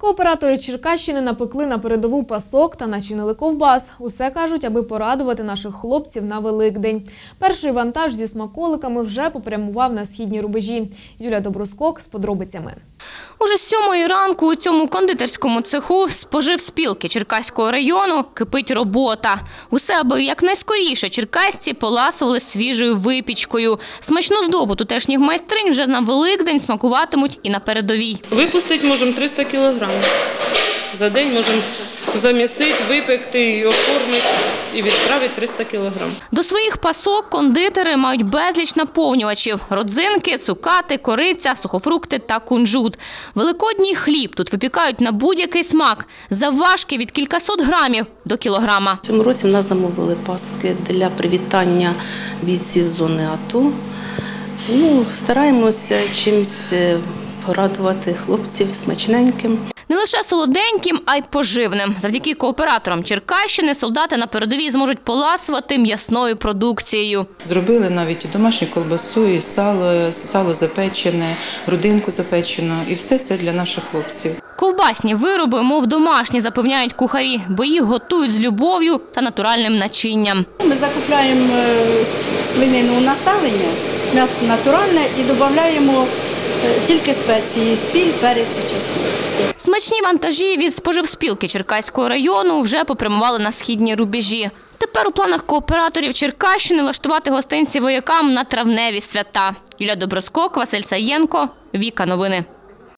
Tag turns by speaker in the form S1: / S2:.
S1: Кооператори Черкащини напекли на передову пасок та начинили ковбас. Усе кажуть, аби порадувати наших хлопців на Великдень. Перший вантаж зі смаколиками вже попрямував на східні рубежі. Юля Доброскок з подробицями.
S2: Уже з сьомої ранку у цьому кондитерському цеху спожив спілки Черкаського району кипить робота. Усе, аби якнайскоріше черкасці поласували свіжою випічкою. Смачну здобу тутешніх майстринь вже на Великдень смакуватимуть і на передовій.
S3: Випустити можемо 300 кілограм. За день можемо замісити, випекти, і оформити і відправити 300 кілограм.
S2: До своїх пасок кондитери мають безліч наповнювачів: родзинки, цукати, кориця, сухофрукти та кунжут. Великодній хліб тут випікають на будь-який смак, завважки від кількасот грамів до кілограма.
S4: Цьому році в нас замовили паски для привітання бійців зони АТО. Ну, стараємося чимось е, порадувати хлопців смачненьким.
S2: Не лише солоденьким, а й поживним. Завдяки кооператорам Черкащини солдати на передовій зможуть поласувати м'ясною продукцією.
S5: Зробили навіть і домашню колбасу, і сало, сало запечене, грудинку запечену, і все це для наших хлопців.
S2: Ковбасні вироби, мов домашні, запевняють кухарі, бо їх готують з любов'ю та натуральним начинням.
S6: Ми закупляємо е, свинину у населення, м'ясо натуральне і додаємо тільки спеції, сіль, перець і чеснок.
S2: Смачні вантажі від споживспілки Черкаського району вже попрямували на східні рубежі. Тепер у планах кооператорів Черкащини влаштувати гостинці воякам на травневі свята. Юля Доброскок, Василь Саєнко, Віка Новини.